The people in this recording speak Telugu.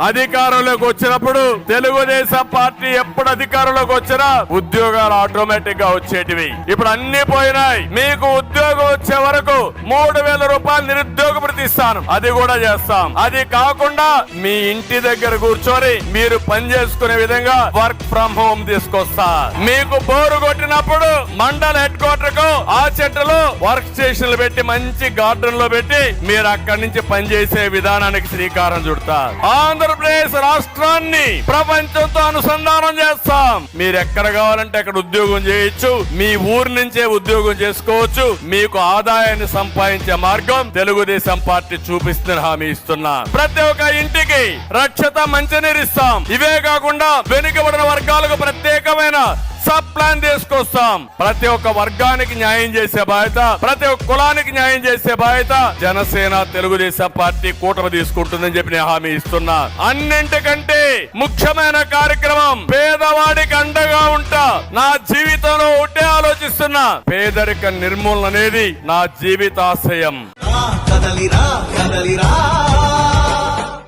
అధికారంలోకి వచ్చినప్పుడు తెలుగుదేశం పార్టీ ఎప్పుడు అధికారంలోకి వచ్చినా ఉద్యోగాలు ఆటోమేటిక్గా వచ్చేటివి. ఇప్పుడు అన్ని పోయినాయి. మీకు ఉద్యోగం వచ్చే వరకు మూడు వేల రూపాయలు నిరుద్యోగ భృతి ఇస్తాను. అది కూడా చేస్తాం. అది కాకుండా మీ ఇంటి దగ్గర కూర్చొని మీరు పని చేసుకునే విధంగా వర్క్ ఫ్రం హోమ్ తీసుకొస్తా. మీకు బోరు కొట్టినప్పుడు మండల హెడ్ క్వార్టర్కు ఆ చెట్టులో వర్క్ స్టేషన్లు పెట్టి మంచి గార్డెన్లో పెట్టి మీరు అక్కడి నుంచి పనిచేసే విధానానికి శ్రీకారం చుడతారు. ఆంధ్రప్రదేశ్ రాష్ట్రాన్ని ప్రపంచంతో అనుసంధానం చేస్తాం. మీరు ఎక్కడ కావాలంటే అక్కడ ఉద్యోగం చేయొచ్చు. మీ ఊరు నుంచే ఉద్యోగం చేసుకోవచ్చు. మీకు ఆదాయాన్ని సంపాదించే మార్గం తెలుగుదేశం పార్టీ చూపిస్తున్న హామీ ఇస్తున్నా. ప్రతి ఒక్క ఇంటికి రక్షత మంచినీరు ఇస్తాం. ఇవే కాకుండా వెనుకబడిన వర్గాలకు ప్రత్యేకమైన సబ్ ప్లాన్ తీసుకొస్తాం ప్రతి ఒక్క వర్గానికి న్యాయం చేసే బాధ్యత ప్రతి ఒక్క కులానికి న్యాయం చేసే బాధ్యత జనసేన తెలుగుదేశం పార్టీ కూటమి తీసుకుంటుందని చెప్పి నేను హామీ ఇస్తున్నా. అన్నింటికంటే ముఖ్యమైన కార్యక్రమం పేదవాడికి అండగా ఉంటా నా జీవితంలో ఒకటే ఆలోచిస్తున్నా. పేదరిక నిర్మూలన అనేది నా జీవితాశయం. కదలిరా కదలిరా